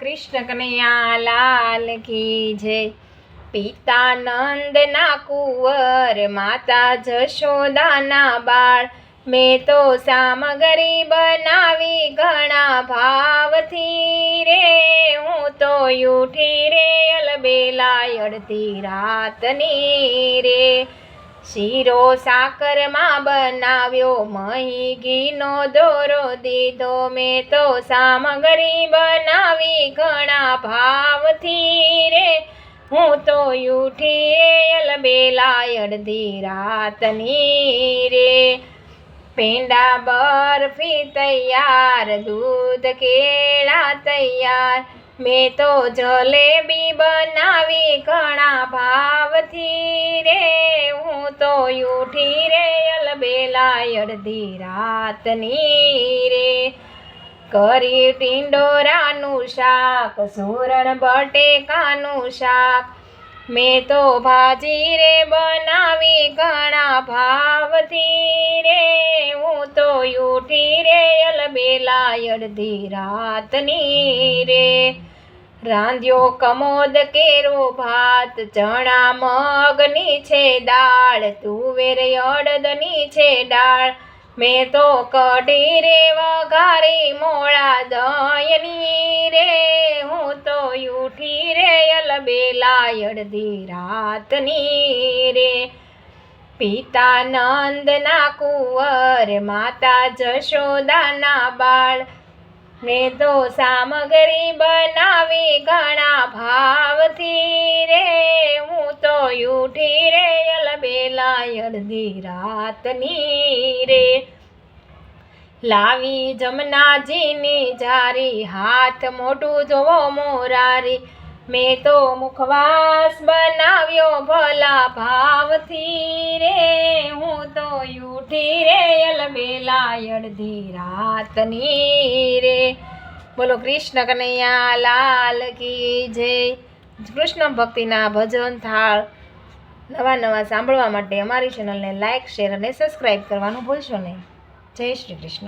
કૃષ્ણ કનૈયા લાલ કી જય. પિતા નંદના કુંવર માતા જશોદાના બાળ. મેં તો સામગ્રી બનાવી ઘણા ભાવથી રે. હું તો ઉઠી રે અલબેલા અડધી રાતની રે. શીરો સાકરમાં બનાવ્યો મહી ઘીનો દોરો દીધો. મેં તો સામગ્રી બનાવી ઘણા ભાવથી રે. હું તો ઉઠી રે અલબેલા અડધી રાતની રે. પેંડા બરફી તૈયાર, દૂધ કેળા તૈયાર. મેં તો જલેબી બનાવી ઘણા ભાવથી તો ઉઠી રે અલબેલા અડધી રાતની રે કરી ટીંડોરાનું શાક સુરણ બટેકાનું શાક. મેં તો ભાજી રે બનાવી ઘણા ભાવથી રે. હું તો ઉઠી રે અલબેલા અડધી રાતની રે રાંધ્યો કમોદ કેરો ભાત, ચણા મગની છે દાળ, તુવેર અડદની છે દાળ મેં તો કઢી રે વઘારી, મોળા દયની રે. હું તો ઉઠી રે અલબેલા અડધી રાતની રે. પિતા નંદના કુંવર, માતા જશોદાના બાળ. મેં તો સામગ્રી બનાવી ઘણા ભાવથી રે, હું તો ઉઠી રે અલબેલા અડધી રાતની રે. લાવી જમનાજીની જારી, હાથ મોટું જોવો મોરારી. મેં તો મુખવાસ બનાવ્યો ભલા ભાવથી રે, હું તો ઉઠી રે અલબેલા અડધી રાતની રે. બોલો કૃષ્ણ કનૈયા, લાલ કી જય. કૃષ્ણ ભક્તિના ભજન થાળ નવા નવા સાંભળવા માટે અમારી ચેનલને લાઇક શેર અને સબસ્ક્રાઈબ કરવાનું ભૂલશો નહીં. જય શ્રી કૃષ્ણ.